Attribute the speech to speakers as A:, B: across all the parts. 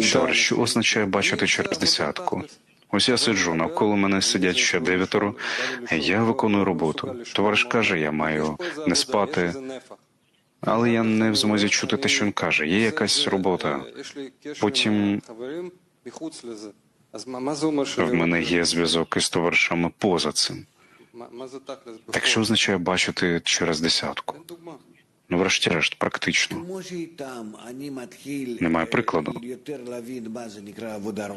A: Товариш, що означає бачити через десятку? Ось я сиджу, навколо мене сидять ще дев'ятеро. Я виконую роботу. Товариш каже, я маю не спати, але я не в змозі чути те, що він каже. Є якась робота. Потім в мене є зв'язок із товаришами поза цим. Так що означає бачити через десятку? Ну, врешті-решт, практично.
B: Немає прикладу.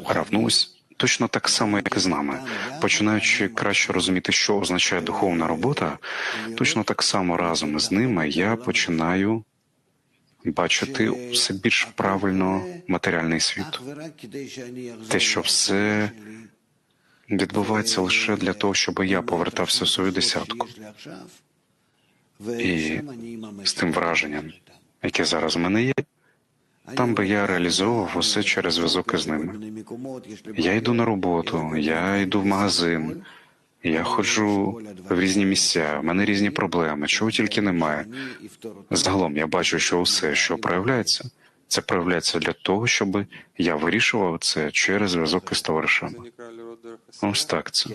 A: Грав, ну точно так само, як і з нами. Починаючи краще розуміти, що означає духовна робота, точно так само разом з ними я починаю бачити все більш правильно матеріальний світ. Те, що все відбувається лише для того, щоб я повертався в свою десятку. І з тим враженням, яке зараз в мене є, там би я реалізовував усе через зв'язок із ними. Я йду на роботу, я йду в магазин, я ходжу в різні місця, в мене різні проблеми, чого тільки немає. Загалом я бачу, що усе, що проявляється, це проявляється для того, щоб я вирішував це через зв'язок із товаришами. Ось так це.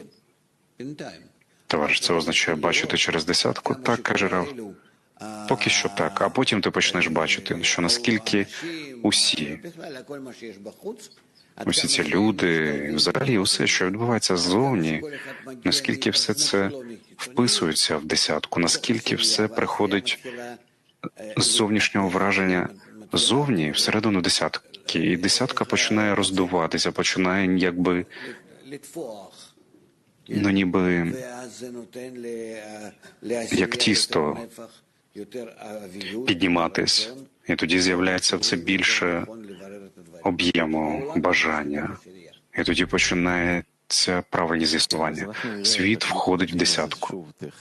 A: Товариш, це означає бачити через десятку? Так, каже Рав. Поки що так, а потім ти почнеш бачити, що наскільки усі, усі ці люди, взагалі усе, що відбувається ззовні, наскільки все це вписується в десятку, наскільки все приходить з зовнішнього враження зовні всередину десятки, і десятка починає роздуватися, починає якби ну ніби
B: як тісто
A: підніматись, і тоді з'являється все більше об'єму бажання, і тоді починається правильні з'ясування. Світ входить в десятку.